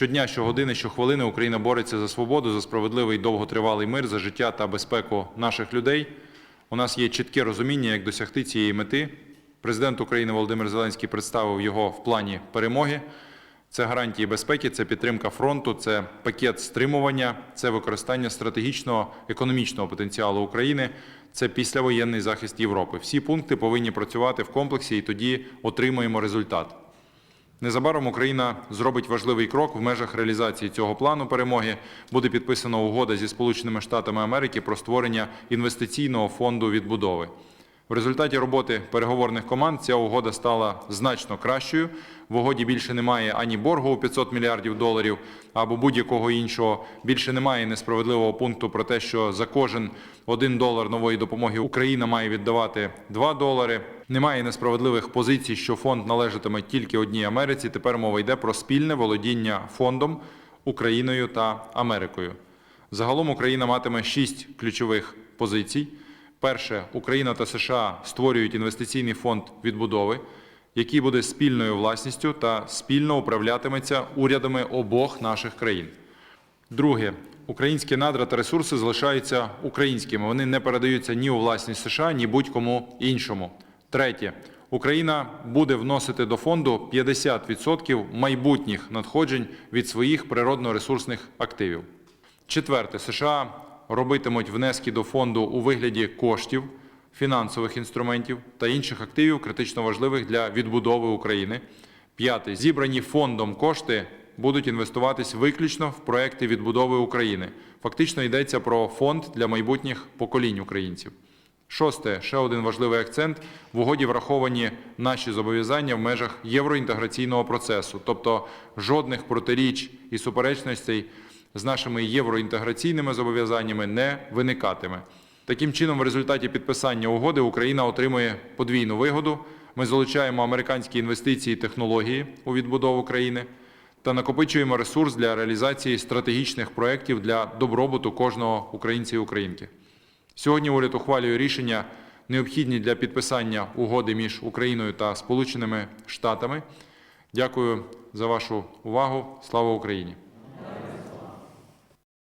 Щодня, щогодини, щохвилини Україна бореться за свободу, за справедливий довготривалий мир, за життя та безпеку наших людей. У нас є чітке розуміння, як досягти цієї мети. Президент України Володимир Зеленський представив його в плані перемоги. Це гарантії безпеки, це підтримка фронту, це пакет стримування, це використання стратегічного економічного потенціалу України, це післявоєнний захист Європи. Всі пункти повинні працювати в комплексі, і тоді отримаємо результат. Незабаром Україна зробить важливий крок в межах реалізації цього плану перемоги. Буде підписана угода зі Сполученими Штатами Америки про створення інвестиційного фонду відбудови. В результаті роботи переговорних команд ця угода стала значно кращою. В угоді більше немає ані боргу у 500 мільярдів доларів або будь-якого іншого. Більше немає несправедливого пункту про те, що за кожен один долар нової допомоги Україна має віддавати 2 долари. Немає несправедливих позицій, що фонд належатиме тільки одній Америці. Тепер мова йде про спільне володіння фондом Україною та Америкою. Загалом Україна матиме шість ключових позицій. Перше, Україна та США створюють інвестиційний фонд відбудови, який буде спільною власністю та спільно управлятиметься урядами обох наших країн. Друге, українські надра та ресурси залишаються українськими. Вони не передаються ні у власність США, ні будь-кому іншому. Третє, Україна буде вносити до фонду 50% майбутніх надходжень від своїх природно-ресурсних активів. Четверте, США робитимуть внески до фонду у вигляді коштів, фінансових інструментів та інших активів, критично важливих для відбудови України. П'яте, зібрані фондом кошти будуть інвестуватись виключно в проекти відбудови України. Фактично йдеться про фонд для майбутніх поколінь українців. Шосте, ще один важливий акцент. В угоді враховані наші зобов'язання в межах євроінтеграційного процесу, тобто жодних протиріч і суперечностей з нашими євроінтеграційними зобов'язаннями не виникатиме. Таким чином, в результаті підписання угоди Україна отримує подвійну вигоду. Ми залучаємо американські інвестиції і технології у відбудову країни та накопичуємо ресурс для реалізації стратегічних проєктів для добробуту кожного українця і українки. Сьогодні уряд ухвалює рішення, необхідні для підписання угоди між Україною та Сполученими Штатами. Дякую за вашу увагу. Слава Україні!